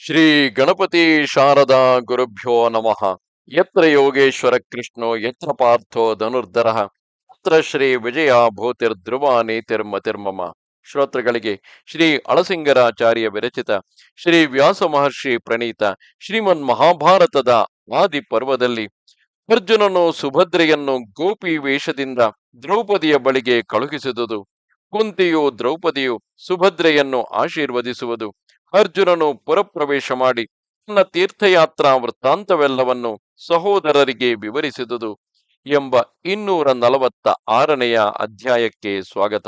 ಶ್ರೀ ಗಣಪತಿ ಶಾರದಾ ಗುರುಭ್ಯೋ ನಮಃ. ಯತ್ರ ಯೋಗೇಶ್ವರ ಕೃಷ್ಣೋ, ಯತ್ರ ಪಾರ್ಥೋ ಧನುರ್ಧರ, ಅತ್ರ ಶ್ರೀ ವಿಜಯ ಭೂತಿರ್ಧ್ರುವ ನೀತಿರ್ಮತಿರ್ಮಮ ಶ್ರೋತೃಗಳಿಗೆ ಶ್ರೀ ಅಳಸಿಂಗರಾಚಾರ್ಯ ವಿರಚಿತ, ಶ್ರೀ ವ್ಯಾಸ ಮಹರ್ಷಿ ಪ್ರಣೀತ, ಶ್ರೀಮನ್ ಮಹಾಭಾರತದ ಆದಿ ಪರ್ವದಲ್ಲಿ ಅರ್ಜುನನು ಸುಭದ್ರೆಯನ್ನು ಗೋಪಿ ವೇಷದಿಂದ ದ್ರೌಪದಿಯ ಬಳಿಗೆ ಕಳುಹಿಸಿದುದು. ಕುಂತಿಯು ದ್ರೌಪದಿಯು ಸುಭದ್ರೆಯನ್ನು ಆಶೀರ್ವದಿಸುವುದು. ಅರ್ಜುನನು ಪುರಪ್ರವೇಶ ಮಾಡಿ ತನ್ನ ತೀರ್ಥಯಾತ್ರಾ ವೃತ್ತಾಂತವೆಲ್ಲವನ್ನು ಸಹೋದರರಿಗೆ ವಿವರಿಸಿದುದು ಎಂಬ ಇನ್ನೂರ ನಲವತ್ತ ಆರನೆಯ ಅಧ್ಯಾಯಕ್ಕೆ ಸ್ವಾಗತ.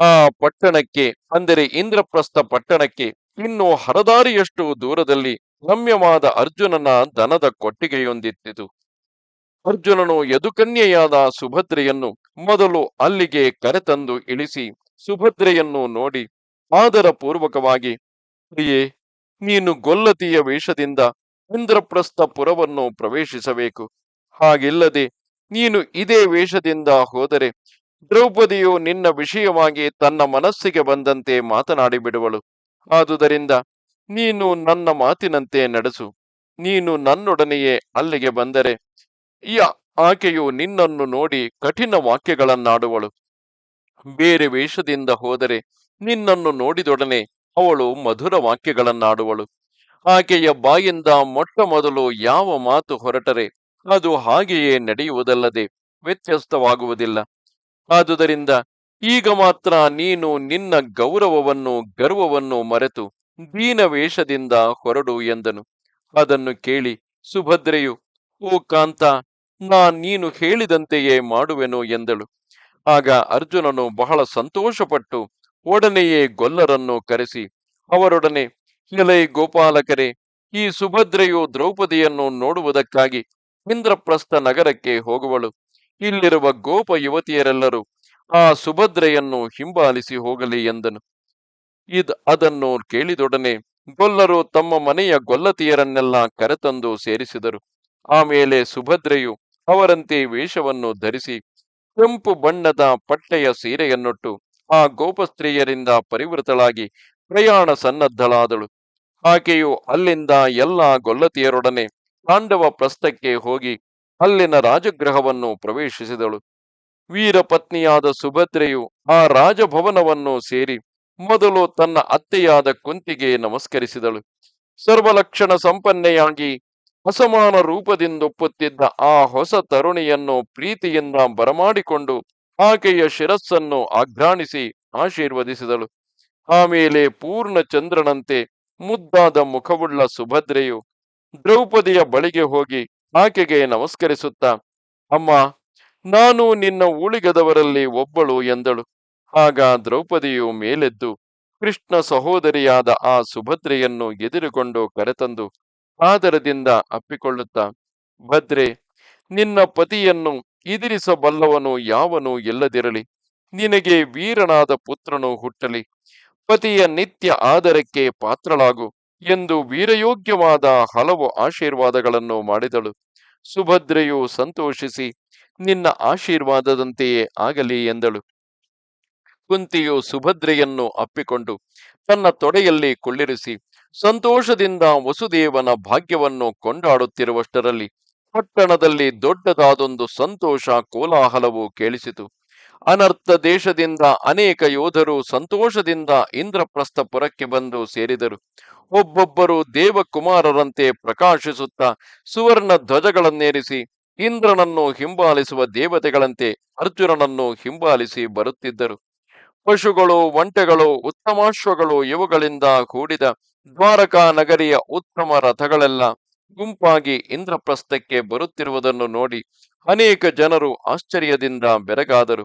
ಆ ಪಟ್ಟಣಕ್ಕೆ, ಅಂದರೆ ಇಂದ್ರಪ್ರಸ್ಥ ಪಟ್ಟಣಕ್ಕೆ ಇನ್ನು ಹರದಾರಿಯಷ್ಟು ದೂರದಲ್ಲಿ ರಮ್ಯವಾದ ಅರ್ಜುನನ ದನದ ಕೊಟ್ಟಿಗೆಯೊಂದಿತ್ತಿತು. ಅರ್ಜುನನು ಯದುಕನ್ಯೆಯಾದ ಸುಭದ್ರೆಯನ್ನು ಮೊದಲು ಅಲ್ಲಿಗೆ ಕರೆತಂದು ಇಳಿಸಿ ಸುಭದ್ರೆಯನ್ನು ನೋಡಿ ಆದರ ಪೂರ್ವಕವಾಗಿ ಪ್ರಿಯೇ, ನೀನು ಗೊಲ್ಲತಿಯ ವೇಷದಿಂದ ಇಂದ್ರಪ್ರಸ್ಥ ಪುರವನ್ನು ಪ್ರವೇಶಿಸಬೇಕು. ಹಾಗಿಲ್ಲದೆ ನೀನು ಇದೇ ವೇಷದಿಂದ ಹೋದರೆ ದ್ರೌಪದಿಯು ನಿನ್ನ ವಿಷಯವಾಗಿ ತನ್ನ ಮನಸ್ಸಿಗೆ ಬಂದಂತೆ ಮಾತನಾಡಿ ಬಿಡುವಳು ಆದುದರಿಂದ ನೀನು ನನ್ನ ಮಾತಿನಂತೆ ನಡೆಸು. ನೀನು ನನ್ನೊಡನೆಯೇ ಅಲ್ಲಿಗೆ ಬಂದರೆ, ಯ ಆಕೆಯು ನಿನ್ನನ್ನು ನೋಡಿ ಕಠಿಣ ವಾಕ್ಯಗಳನ್ನಾಡುವಳು. ಬೇರೆ ವೇಷದಿಂದ ಹೋದರೆ ನಿನ್ನನ್ನು ನೋಡಿದೊಡನೆ ಅವಳು ಮಧುರ ವಾಕ್ಯಗಳನ್ನಾಡುವಳು. ಆಕೆಯ ಬಾಯಿಂದ ಮೊಟ್ಟ ಮೊದಲು ಯಾವ ಮಾತು ಹೊರಟರೆ ಅದು ಹಾಗೆಯೇ ನಡೆಯುವುದಲ್ಲದೆ ವ್ಯತ್ಯಸ್ತವಾಗುವುದಿಲ್ಲ. ಆದುದರಿಂದ ಈಗ ಮಾತ್ರ ನೀನು ನಿನ್ನ ಗೌರವವನ್ನು ಗರ್ವವನ್ನು ಮರೆತು ದೀನ ವೇಷದಿಂದ ಹೊರಡು ಎಂದನು. ಅದನ್ನು ಕೇಳಿ ಸುಭದ್ರೆಯು, ಓ ಕಾಂತ, ನಾ ನೀನು ಹೇಳಿದಂತೆಯೇ ಮಾಡುವೆನು ಎಂದಳು. ಆಗ ಅರ್ಜುನನು ಬಹಳ ಸಂತೋಷಪಟ್ಟು ಒಡನೆಯೇ ಗೊಲ್ಲರನ್ನು ಕರೆಸಿ ಅವರೊಡನೆ ಹಿಲೈ ಗೋಪಾಲಕರೇ, ಈ ಸುಭದ್ರೆಯು ದ್ರೌಪದಿಯನ್ನು ನೋಡುವುದಕ್ಕಾಗಿ ಇಂದ್ರಪ್ರಸ್ಥ ನಗರಕ್ಕೆ ಹೋಗುವಳು. ಇಲ್ಲಿರುವ ಗೋಪ ಯುವತಿಯರೆಲ್ಲರೂ ಆ ಸುಭದ್ರೆಯನ್ನು ಹಿಂಬಾಲಿಸಿ ಹೋಗಲಿ ಎಂದನು. ಇದ್ ಅದನ್ನು ಕೇಳಿದೊಡನೆ ಗೊಲ್ಲರು ತಮ್ಮ ಮನೆಯ ಗೊಲ್ಲತಿಯರನ್ನೆಲ್ಲ ಕರೆತಂದು ಸೇರಿಸಿದರು. ಆಮೇಲೆ ಸುಭದ್ರೆಯು ಅವರಂತೆ ವೇಷವನ್ನು ಧರಿಸಿ ಕೆಂಪು ಬಣ್ಣದ ಪಟ್ಟೆಯ ಸೀರೆಯನ್ನುಟ್ಟು ಆ ಗೋಪಸ್ತ್ರೀಯರಿಂದ ಪರಿವೃತಳಾಗಿ ಪ್ರಯಾಣ ಸನ್ನದ್ಧಳಾದಳು. ಆಕೆಯು ಅಲ್ಲಿಂದ ಎಲ್ಲ ಗೊಲ್ಲತಿಯರೊಡನೆ ಪಾಂಡವ ಪ್ರಸ್ಥಕ್ಕೆ ಹೋಗಿ ಅಲ್ಲಿನ ರಾಜಗೃಹವನ್ನು ಪ್ರವೇಶಿಸಿದಳು. ವೀರ ಪತ್ನಿಯಾದ ಸುಭದ್ರೆಯು ಆ ರಾಜಭವನವನ್ನು ಸೇರಿ ಮೊದಲು ತನ್ನ ಅತ್ತೆಯಾದ ಕುಂತಿಗೆ ನಮಸ್ಕರಿಸಿದಳು. ಸರ್ವಲಕ್ಷಣ ಸಂಪನ್ನೆಯಾಗಿ ಅಸಮಾನ ರೂಪದಿಂದೊಪ್ಪುತ್ತಿದ್ದ ಆ ಹೊಸ ತರುಣಿಯನ್ನು ಪ್ರೀತಿಯಿಂದ ಬರಮಾಡಿಕೊಂಡು ಆಕೆಯ ಶಿರಸ್ಸನ್ನು ಆಘ್ರಾಣಿಸಿ ಆಶೀರ್ವದಿಸಿದಳು. ಆಮೇಲೆ ಪೂರ್ಣ ಚಂದ್ರನಂತೆ ಮುದ್ದಾದ ಮುಖವುಳ್ಳ ಸುಭದ್ರೆಯು ದ್ರೌಪದಿಯ ಬಳಿಗೆ ಹೋಗಿ ಆಕೆಗೆ ನಮಸ್ಕರಿಸುತ್ತಾ, ಅಮ್ಮ, ನಾನು ನಿನ್ನ ಉಳಿಗದವರಲ್ಲಿ ಒಬ್ಬಳು ಎಂದಳು. ಆಗ ದ್ರೌಪದಿಯು ಮೇಲೆದ್ದು ಕೃಷ್ಣ ಸಹೋದರಿಯಾದ ಆ ಸುಭದ್ರೆಯನ್ನು ಎದುರುಕೊಂಡು ಕರೆತಂದು ಆದರದಿಂದ ಅಪ್ಪಿಕೊಳ್ಳುತ್ತಾ, ಭದ್ರೆ, ನಿನ್ನ ಪತಿಯನ್ನು ಇದಿರಿಸಬಲ್ಲವನು ಯಾವನು ಎಲ್ಲದಿರಲಿ ನಿನಗೆ ವೀರನಾದ ಪುತ್ರನು ಹುಟ್ಟಲಿ. ಪತಿಯ ನಿತ್ಯ ಆದರಕ್ಕೆ ಪಾತ್ರಳಾಗು ಎಂದು ವೀರಯೋಗ್ಯವಾದ ಹಲವು ಆಶೀರ್ವಾದಗಳನ್ನು ಮಾಡಿದಳು. ಸುಭದ್ರೆಯು ಸಂತೋಷಿಸಿ, ನಿನ್ನ ಆಶೀರ್ವಾದದಂತೆಯೇ ಆಗಲಿ ಎಂದಳು. ಕುಂತಿಯು ಸುಭದ್ರೆಯನ್ನು ಅಪ್ಪಿಕೊಂಡು ತನ್ನ ತೊಡೆಯಲ್ಲಿ ಕುಳ್ಳಿರಿಸಿ ಸಂತೋಷದಿಂದ ವಸುದೇವನ ಭಾಗ್ಯವನ್ನು ಕೊಂಡಾಡುತ್ತಿರುವಷ್ಟರಲ್ಲಿ ಪಟ್ಟಣದಲ್ಲಿ ದೊಡ್ಡದಾದೊಂದು ಸಂತೋಷ ಕೋಲಾಹಲವು ಕೇಳಿಸಿತು. ಅನರ್ಥ ದೇಶದಿಂದ ಅನೇಕ ಯೋಧರು ಸಂತೋಷದಿಂದ ಇಂದ್ರಪ್ರಸ್ಥಪುರಕ್ಕೆ ಬಂದು ಸೇರಿದರು. ಒಬ್ಬೊಬ್ಬರು ದೇವಕುಮಾರರಂತೆ ಪ್ರಕಾಶಿಸುತ್ತಾ ಸುವರ್ಣ ಧ್ವಜಗಳನ್ನೇರಿಸಿ ಇಂದ್ರನನ್ನು ಹಿಂಬಾಲಿಸುವ ದೇವತೆಗಳಂತೆ ಅರ್ಜುನನನ್ನು ಹಿಂಬಾಲಿಸಿ ಬರುತ್ತಿದ್ದರು. ಪಶುಗಳು, ಒಂಟೆಗಳು, ಉತ್ತಮಾಶ್ವಗಳು ಇವುಗಳಿಂದ ಕೂಡಿದ ದ್ವಾರಕಾ ನಗರಿಯ ಉತ್ತಮ ರಥಗಳೆಲ್ಲ ಗುಂಪಾಗಿ ಇಂದ್ರಪ್ರಸ್ಥಕ್ಕೆ ಬರುತ್ತಿರುವುದನ್ನು ನೋಡಿ ಅನೇಕ ಜನರು ಆಶ್ಚರ್ಯದಿಂದ ಬೆರಗಾದರು.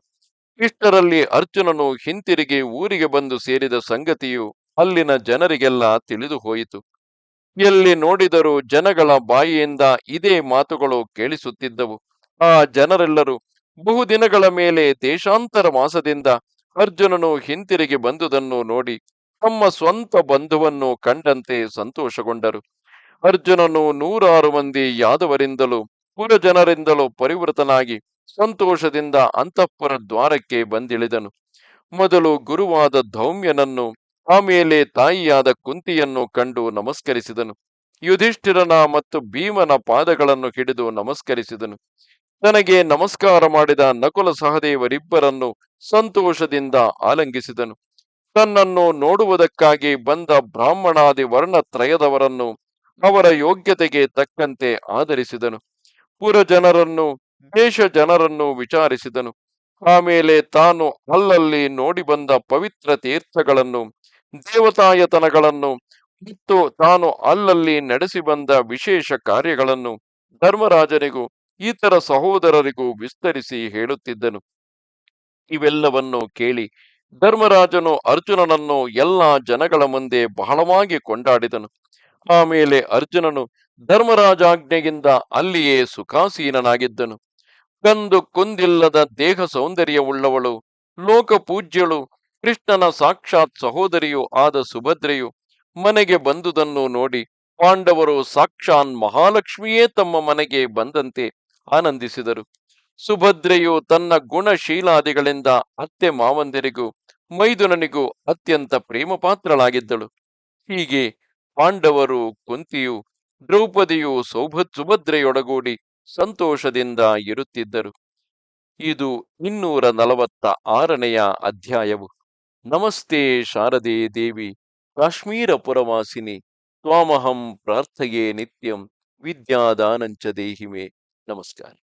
ಇಷ್ಟರಲ್ಲಿ ಅರ್ಜುನನು ಹಿಂತಿರುಗಿ ಊರಿಗೆ ಬಂದು ಸೇರಿದ ಸಂಗತಿಯು ಅಲ್ಲಿನ ಜನರಿಗೆಲ್ಲ ತಿಳಿದು ಹೋಯಿತು ಎಲ್ಲಿ ನೋಡಿದರೂ ಜನಗಳ ಬಾಯಿಯಿಂದ ಇದೇ ಮಾತುಗಳು ಕೇಳಿಸುತ್ತಿದ್ದವು. ಆ ಜನರೆಲ್ಲರೂ ಬಹುದಿನಗಳ ಮೇಲೆ ದೇಶಾಂತರ ಮಾಸದಿಂದ ಅರ್ಜುನನು ಹಿಂತಿರುಗಿ ಬಂದುದನ್ನು ನೋಡಿ ತಮ್ಮ ಸ್ವಂತ ಬಂಧುವನ್ನು ಕಂಡಂತೆ ಸಂತೋಷಗೊಂಡರು. ಅರ್ಜುನನು ನೂರಾರು ಮಂದಿ ಯಾದವರಿಂದಲೂ, ಪುರಜನರಿಂದಲೂ ಪರಿವೃತನಾಗಿ ಸಂತೋಷದಿಂದ ಅಂತಃಪುರ ದ್ವಾರಕ್ಕೆ ಬಂದಿಳಿದನು. ಮೊದಲು ಗುರುವಾದ ಧೌಮ್ಯನನ್ನು ಆಮೇಲೆ ತಾಯಿಯಾದ ಕುಂತಿಯನ್ನು ಕಂಡು ನಮಸ್ಕರಿಸಿದನು. ಯುಧಿಷ್ಠಿರನ ಮತ್ತು ಭೀಮನ ಪಾದಗಳನ್ನು ಹಿಡಿದು ನಮಸ್ಕರಿಸಿದನು. ತನಗೆ ನಮಸ್ಕಾರ ಮಾಡಿದ ನಕುಲ ಸಹದೇವರಿಬ್ಬರನ್ನು ಸಂತೋಷದಿಂದ ಆಲಂಗಿಸಿದನು. ತನ್ನನ್ನು ನೋಡುವುದಕ್ಕಾಗಿ ಬಂದ ಬ್ರಾಹ್ಮಣಾದಿ ವರ್ಣತ್ರಯದವರನ್ನು ಅವರ ಯೋಗ್ಯತೆಗೆ ತಕ್ಕಂತೆ ಆಧರಿಸಿದನು. ಪುರ ಜನರನ್ನು ದೇಶ ಜನರನ್ನು ವಿಚಾರಿಸಿದನು ಆಮೇಲೆ ತಾನು ಅಲ್ಲಲ್ಲಿ ನೋಡಿ ಬಂದ ಪವಿತ್ರ ತೀರ್ಥಗಳನ್ನು, ದೇವತಾಯತನಗಳನ್ನು ಮತ್ತು ತಾನು ಅಲ್ಲಲ್ಲಿ ನಡೆಸಿ ಬಂದ ವಿಶೇಷ ಕಾರ್ಯಗಳನ್ನು ಧರ್ಮರಾಜನಿಗೂ ಇತರ ಸಹೋದರರಿಗೂ ವಿಸ್ತರಿಸಿ ಹೇಳುತ್ತಿದ್ದನು. ಇವೆಲ್ಲವನ್ನು ಕೇಳಿ ಧರ್ಮರಾಜನು ಅರ್ಜುನನನ್ನು ಎಲ್ಲ ಜನಗಳ ಮುಂದೆ ಬಹಳವಾಗಿ ಕೊಂಡಾಡಿದನು. ಆಮೇಲೆ ಅರ್ಜುನನು ಧರ್ಮರಾಜಾಜ್ಞೆಯಿಂದ ಅಲ್ಲಿಯೇ ಸುಖಾಸೀನನಾಗಿದ್ದನು. ಕಂದು ಕುಂದಿಲ್ಲದ ದೇಹ ಸೌಂದರ್ಯವುಳ್ಳವಳು ಲೋಕ ಪೂಜ್ಯಳು ಕೃಷ್ಣನ ಸಾಕ್ಷಾತ್ ಸಹೋದರಿಯೂ ಆದ ಸುಭದ್ರೆಯು ಮನೆಗೆ ಬಂದುದನ್ನು ನೋಡಿ ಪಾಂಡವರು ಸಾಕ್ಷಾನ್ ಮಹಾಲಕ್ಷ್ಮಿಯೇ ತಮ್ಮ ಮನೆಗೆ ಬಂದಂತೆ ಆನಂದಿಸಿದರು. ಸುಭದ್ರೆಯು ತನ್ನ ಗುಣಶೀಲಾದಿಗಳಿಂದ ಅತ್ತೆ ಮಾವಂದಿರಿಗೂ ಮೈದುನನಿಗೂ ಅತ್ಯಂತ ಪ್ರೇಮ ಪಾತ್ರಳಾಗಿದ್ದಳು ಹೀಗೆ ಪಾಂಡವರು, ಕುಂತಿಯು, ದ್ರೌಪದಿಯು ಸೌಭ ಸುಭದ್ರೆಯೊಡಗೂಡಿ ಸಂತೋಷದಿಂದ ಇರುತ್ತಿದ್ದರು. ಇದು ಇನ್ನೂರ ನಲವತ್ತ ಆರನೆಯ ಅಧ್ಯಾಯವು. ನಮಸ್ತೆ ಶಾರದೆ ದೇವಿ, ಕಾಶ್ಮೀರ ಪುರವಾಸಿನಿ, ತ್ವಾಮಹಂ ಪ್ರಾರ್ಥೆಯೇ ನಿತ್ಯಂ ವಿದ್ಯಾದಾನಂಚ ದೇಹಿಮೆ. ನಮಸ್ಕಾರ.